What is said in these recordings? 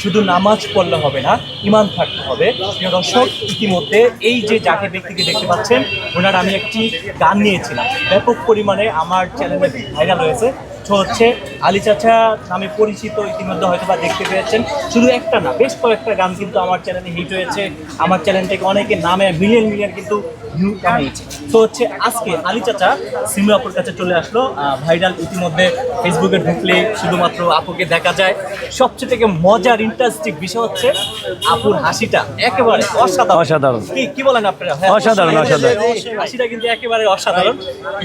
শুধু নামাজ পড়লে হবে না ইমান থাকতে হবে। প্রিয় দর্শক, ইতিমধ্যে এই যে যাকে ব্যক্তিকে দেখতে পাচ্ছেন, ওনার আমি একটি গান নিয়েছিলাম। ব্যাপক পরিমাণে আমার চ্যানেলে ভাইরাল হয়েছে। হচ্ছে আলী চাচা নামে পরিচিত, ইতিমধ্যে হয়তো বা দেখতে পেয়েছেন। শুধু একটা না, বেশ কয়েকটা গান কিন্তু আমার চ্যানেলে হিট হয়েছে। আমার চ্যানেল থেকে অনেকে নামে মিলিয়ন মিলিয়ন কিন্তু তো হচ্ছে আজকে আলী চাচা সিমু আপুর কাছে চলে আসলো। ভাইরাল ইতিমধ্যে ফেসবুকে ঢুকলে শুধুমাত্র আপুকে দেখা যায়। সবচেয়ে থেকে মজার ইন্টারেস্টিং বিষয় হচ্ছে আপুর হাসিটা একেবারে অসাধারণ। অসাধারণ। কি কি বলেন আপনারা? হ্যাঁ, অসাধারণ, অসাধারণ। হাসিটা কিন্তু একেবারে অসাধারণ।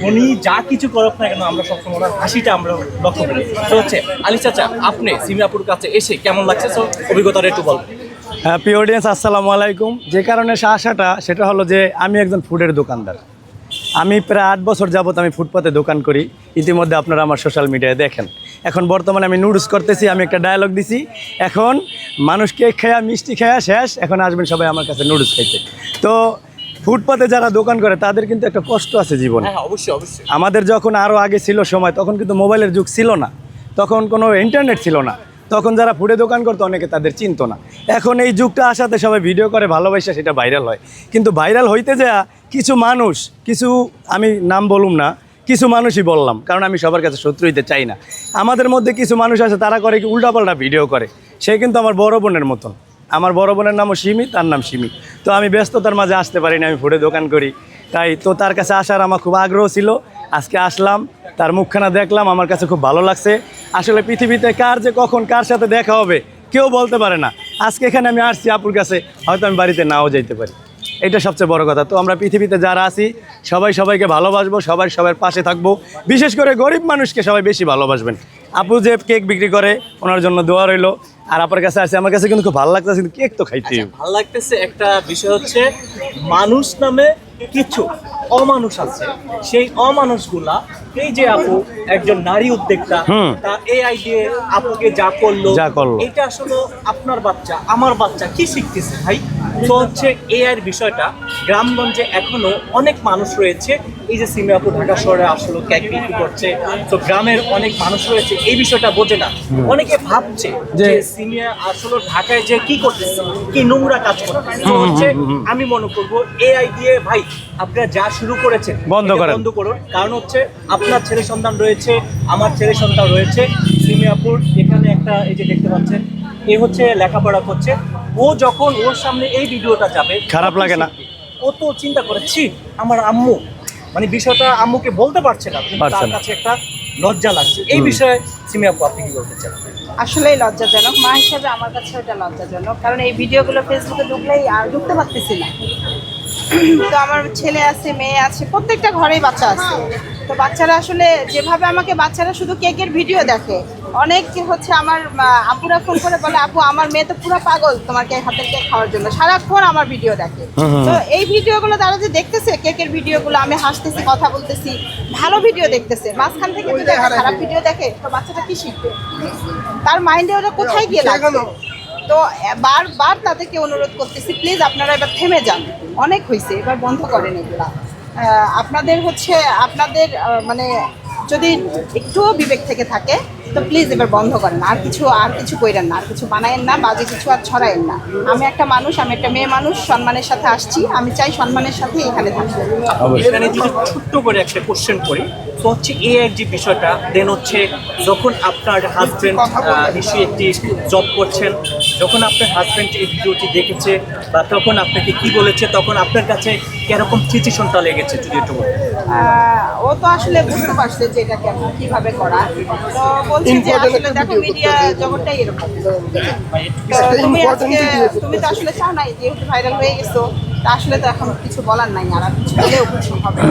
উনি যা কিছু করুক না কেন আমরা সবসময় ওনার হাসিটা আমরা লক্ষ্য করি। তো হচ্ছে আলী চাচা আপনি সিমিয়াপুর কাছে এসে কেমন লাগছে? তো অভিজ্ঞতাটা একটু বলবেন। প্রিয় অডিয়েন্স আসসালামু আলাইকুম। যে কারণে আসাটা সেটা হলো যে আমি একজন ফুডের দোকানদার। আমি প্রায় আট বছর যাবত আমি ফুটপাতে দোকান করি। ইতিমধ্যে আপনারা আমার সোশ্যাল মিডিয়ায় দেখেন। এখন বর্তমানে আমি নুডলস করতেছি আমি একটা ডায়লগ দিছি। এখন মানুষ কেক খেয়া মিষ্টি খেয়া শেষ। এখন আসবেন সবাই আমার কাছে নুডলস খাইতে। তো ফুটপাতে যারা দোকান করে তাদের কিন্তু একটা কষ্ট আছে জীবনে। হ্যাঁ অবশ্যই অবশ্যই। আমাদের যখন আরও আগে ছিল সময় তখন কিন্তু মোবাইলের যুগ ছিল না। তখন কোনো ইন্টারনেট ছিল না। তখন যারা ফুডে দোকান করতো, অনেকে তাদের চিনতো না। এখন এই যুগটা আসাতে সবাই ভিডিও করে, ভালোবাসা সেটা ভাইরাল হয়। কিন্তু ভাইরাল হইতে যা কিছু মানুষ, কিছু আমি নাম বলুম না, কিছু মানুষই বললাম, কারণ আমি সবার কাছে শত্রু হইতে চাই না। আমাদের মধ্যে কিছু মানুষ আছে, তারা করে কি উল্টাপাল্টা ভিডিও করে। সে কিন্তু আমার বড় বোনের মতন। আমার বড় বোনের নামও সিমি, তার নাম সিমি। তো আমি ব্যস্ততার মাঝে আসতে পারি না, আমি ফুডে দোকান করি। তাই তো তার কাছে আসার আমার খুব আগ্রহ ছিল। আজকে আসলাম তার মুখখানা দেখলাম আমার কাছে খুব ভালো লাগছে। আসলে পৃথিবীতে কার যে কখন কার সাথে দেখা হবে কেউ বলতে পারে না। আজকে এখানে আমি আসছি আপুর কাছে হয়তো আমি বাড়িতে নাও যাইতে পারি। এটা সবচেয়ে বড় কথা। তো আমরা পৃথিবীতে যারা আছি সবাই সবাইকে ভালোবাসবো সবাই সবার পাশে থাকব। বিশেষ করে গরিব মানুষকে সবাই বেশি ভালোবাসবেন। আপু যে কেক বিক্রি করে ওনার জন্য দোয়া রইল। আর আপনার কাছে আসছে আমার কাছে কিন্তু খুব ভালো লাগতেছে কিন্তু কেক তো খাইতে হবে। ভালো লাগতেছে একটা বিষয় হচ্ছে মানুষ নামে কিছু। অমানুষ আছে সেই অমানুষগুলা এই যে আপু একজন নারী উদ্যোক্তা। তা এই আইডিয়ে আপুকে যা করল যা করল। এটা আসলে আপনার বাচ্চা আমার বাচ্চা কি শিখতেছে ভাই তো হচ্ছে এআই এর বিষয়টা গ্রামগঞ্জে এখনও অনেক মানুষ রয়েছে। এই যে সিমি আপু ঢাকা শহরে আসলো কেক বিক্রি করছে তো গ্রামের অনেক মানুষ রয়েছে এই বিষয়টা বোঝে না। অনেকে ভাবছে যে যে- সিনিয়া আসলে ঢাকায় যে কি করতেছে কি নোংরা কাজ করতেছে। তো হচ্ছে আমি মনে করব এআই দিয়ে ভাই আপনারা যা শুরু করেছেন বন্ধ করেন। বন্ধ করুন। কারণ হচ্ছে আপনার ছেলে সন্তান রয়েছে আমার ছেলে সন্তান রয়েছে সিমিয়াপুর এখানে একটা এই যে দেখতে পাচ্ছেন এ হচ্ছে লেখাপড়া করছে। ও যখন ওর সামনে এই ভিডিওটা যাবে খারাপ লাগে না? ও তো চিন্তা করে ছি আমার আম্মু। মানে বিষয়টা আম্মুকে বলতে পারছে না কিন্তু তার কাছে একটা লজ্জা লাগছে। এই বিষয়ে সিমিয়াপু আপনি কি বলতে চান? আসলেই লজ্জাজনক। মা হিসাবে আমার কাছে ওটা লজ্জাজনক। কারণ এই ভিডিওগুলো ফেসবুকে ঢুকলেই আর ঢুকতে পারতেছি না। তো আমার ছেলে আছে মেয়ে আছে প্রত্যেকটা ঘরেই বাচ্চা আছে। তো বাচ্চারা আসলে যেভাবে আমাকে বাচ্চারা শুধু কেকের ভিডিও দেখে। অনেক হচ্ছে আমার আপুরা ফোন করে বলে আপু আমার মেয়ে তো পুরো পাগল তোমার কেক হাতের কেক খাওয়ার জন্য। সারাক্ষণ আমার ভিডিও দেখে। তো এই ভিডিওগুলো তারা যে দেখতেছে কেকের ভিডিওগুলো আমি হাসতেছি কথা বলতেছি ভালো ভিডিও দেখতেছে। মাঝখান থেকে যদি খারাপ ভিডিও দেখে তো বাচ্চাটা কি শিখবে? তার মাইন্ডে ওটা কোথায় গিয়ে লাগবে তো বারবার তাদেরকে অনুরোধ করতেছি প্লিজ আপনারা এবার থেমে যান। অনেক হয়েছে এবার বন্ধ করেন এগুলা। আহ, আপনাদের হচ্ছে আপনাদের আহ, মানে যদি একটুও বিবেক থেকে থাকে, তো প্লিজ এবার বন্ধ করেন। আর কিছু আর কিছু কইরেন না, আর কিছু বানায়েন না, বাজে কিছু আর ছড়ায়েন না। আমি একটা মানুষ, আমি একটা মেয়ে মানুষ, সম্মানের সাথে আসছি, আমি চাই সম্মানের সাথে এখানে থাকব ছোট্ট করে একটা কোশ্চেন করি তো হচ্ছে এ এর যে বিষয়টা দেন হচ্ছে যখন আপনার হাজবেন্ড নিশ্চয়ই একটি জব করছেন যখন আপনার হাজবেন্ড এই ভিডিওটি দেখেছে বা তখন আপনাকে কি বলেছে তখন আপনার কাছে কীরকম সিচুয়েশনটা লেগেছে যদি একটু বলেন। ও তো আসলে বুঝতে পারছে যে এটা কেমন কীভাবে করা তো বলছে যে আসলে দেখো মিডিয়া জগৎটাই এরকম তো তুমি আজকে তুমি তো আসলে চাও নাই যেহেতু ভাইরাল হয়ে গেছো তা আসলে তো এখন কিছু বলার নাই আর কিছু বলেও কিছু হবে।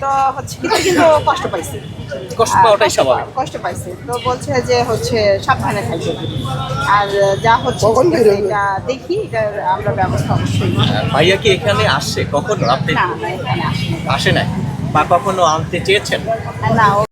তো হচ্ছে কিন্তু কিন্তু কষ্ট পাইছে। কষ্ট পাওয়াটাই কষ্ট স্বাভাবিক। কষ্ট পাইছে। তো বলছে যে হচ্ছে সাবধানে থাকবে আর যা হচ্ছে এটা দেখি এটা আমরা ব্যবস্থা অবশ্যই ভাইয়া কি এখানে আসছে কখনো আপনি আসে নাই? বা কখনো আনতে চেয়েছেন? না ও